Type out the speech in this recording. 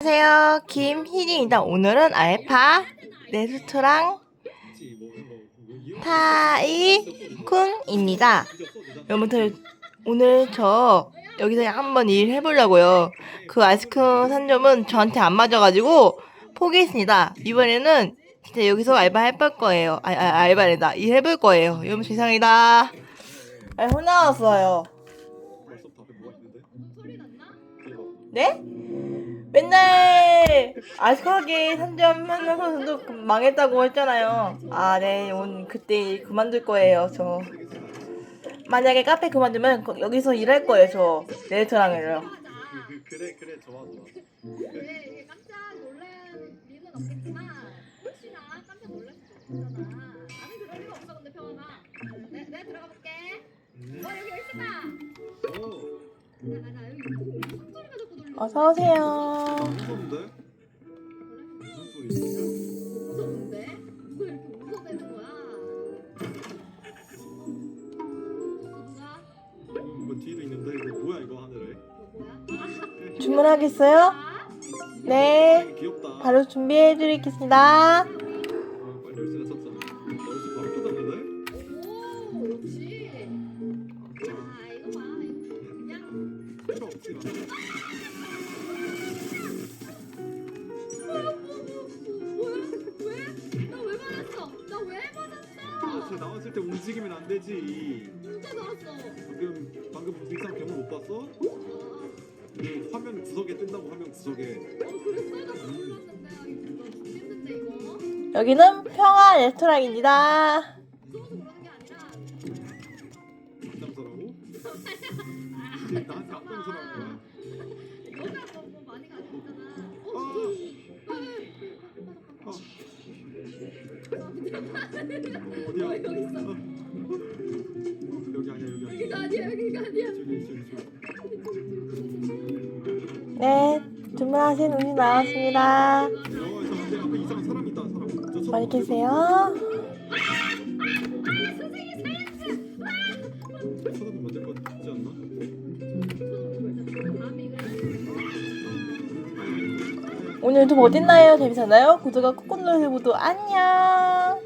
안녕하세요. 김희진입니다. 오늘은 알파 레스토랑 타이쿤입니다. 여러분들 오늘 저 여기서 한번 일 해보려고요. 그 아이스크림 산 점은 저한테 안 맞아가지고 포기했습니다. 이번에는 진짜 여기서 알바 해볼 거예요. 아, 아 알바래다. 일 해볼 거예요. 여러분 죄송합니다. 아, 혼나왔어요. 네? 맨날 아스카게 산점 하는 선수도 망했다고 했잖아요. 아, 네. 오늘 그때 그만둘 거예요, 저. 만약에 카페 그만두면 거- 여기서 일할 거예요, 저. 레스토랑을요. 하자. 그래 그래 좋아 좋아. 왜 이게 깜짝 놀랄 리는 없겠지만 혹시나 깜짝 놀랄 수도 있잖아. 나는 그럴 리가 없어 근데 평화가. 내, 내가 들어가 볼게. 어 여기 여기 있다. 오 나 나 여기 손소리가 자꾸 들려. 어서오세요. 무서운데? 무슨 소리야? 무서운데? 누가 이렇게 웃어대는 거야? 누가? 뭐 뒤에도 있는데 이거 뭐야 이거 하늘에? 주문하겠어요? 아? 네. 귀엽다. 바로 준비해 드리겠습니다. 어, 빨리 열쇠나 찾자. 열쇠 바로 찾았는데? 오 역시. 아 이거 봐. 이거 그냥. 나왔을 때 움직이면 안 되지. 누가 나왔어? 방금 방금 일상 괴물 못 봤어? 그 화면 구석에 뜬다고 화면 구석에. 어 그랬어? 나 몰랐는데 아, 이거 나 죽겠는데 이거 여기는 평화 레스토랑입니다. 무서워서 그러는 게 아니라 앞장서라고? 쟤 나한테 앞장서라는 어디야? 어, 여기 있어. 어. 여기 아니야 여기 아니야. 여기가 아니야 여기가 아니야 저기 저기 저기. 네. 주문하신 음식 나왔습니다. 어, 저 앞에 이상한 사람 있다 사람. 저 사람 많이 계세요. 오늘 유튜브 어딨나요? 재밌었나요? 구독과 꾹꾹. 모두 안녕.